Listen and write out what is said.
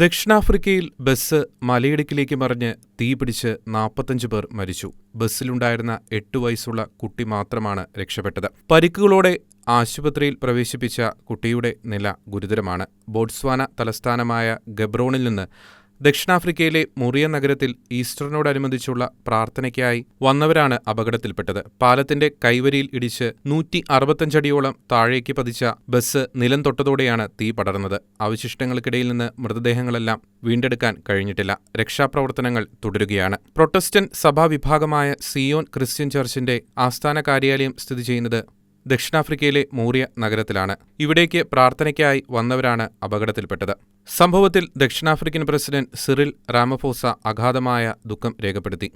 ദക്ഷിണാഫ്രിക്കയിൽ ബസ് മലയിടുക്കിലേക്ക് മറിഞ്ഞ് തീപിടിച്ച് നാൽപ്പത്തഞ്ച് പേർ മരിച്ചു. ബസ്സിലുണ്ടായിരുന്ന എട്ട് വയസ്സുള്ള കുട്ടി മാത്രമാണ് രക്ഷപ്പെട്ടത്. പരിക്കുകളോടെ ആശുപത്രിയിൽ പ്രവേശിപ്പിച്ച കുട്ടിയുടെ നില ഗുരുതരമാണ്. ബോട്സ്വാന തലസ്ഥാനമായ ഗബ്രോണിൽ നിന്ന് ദക്ഷിണാഫ്രിക്കയിലെ മുറിയ നഗരത്തിൽ ഈസ്റ്ററിനോടനുബന്ധിച്ചുള്ള പ്രാർത്ഥനയ്ക്കായി വന്നവരാണ് അപകടത്തിൽപ്പെട്ടത്. പാലത്തിന്റെ കൈവരിയിൽ ഇടിച്ച് നൂറ്റി അറുപത്തഞ്ചടിയോളം താഴേക്ക് പതിച്ച ബസ് നിലം തൊട്ടതോടെയാണ് തീ പടർന്നത്. അവശിഷ്ടങ്ങൾക്കിടയിൽ നിന്ന് മൃതദേഹങ്ങളെല്ലാം വീണ്ടെടുക്കാൻ കഴിഞ്ഞിട്ടില്ല. രക്ഷാപ്രവർത്തനങ്ങൾ തുടരുകയാണ്. പ്രൊട്ടസ്റ്റന്റ് സഭാവിഭാഗമായ സിയോൺ ക്രിസ്ത്യൻ ചർച്ചിന്റെ ആസ്ഥാന കാര്യാലയം സ്ഥിതി ചെയ്യുന്നത് ദക്ഷിണാഫ്രിക്കയിലെ മൂറിയ നഗരത്തിലാണ്. ഇവിടേക്ക് പ്രാർത്ഥനയ്ക്കായി വന്നവരാണ് അപകടത്തിൽപ്പെട്ടത്. സംഭവത്തിൽ ദക്ഷിണാഫ്രിക്കൻ പ്രസിഡന്റ് സിറിൽ റാമഫോസ അഗാധമായ ദുഃഖം രേഖപ്പെടുത്തി.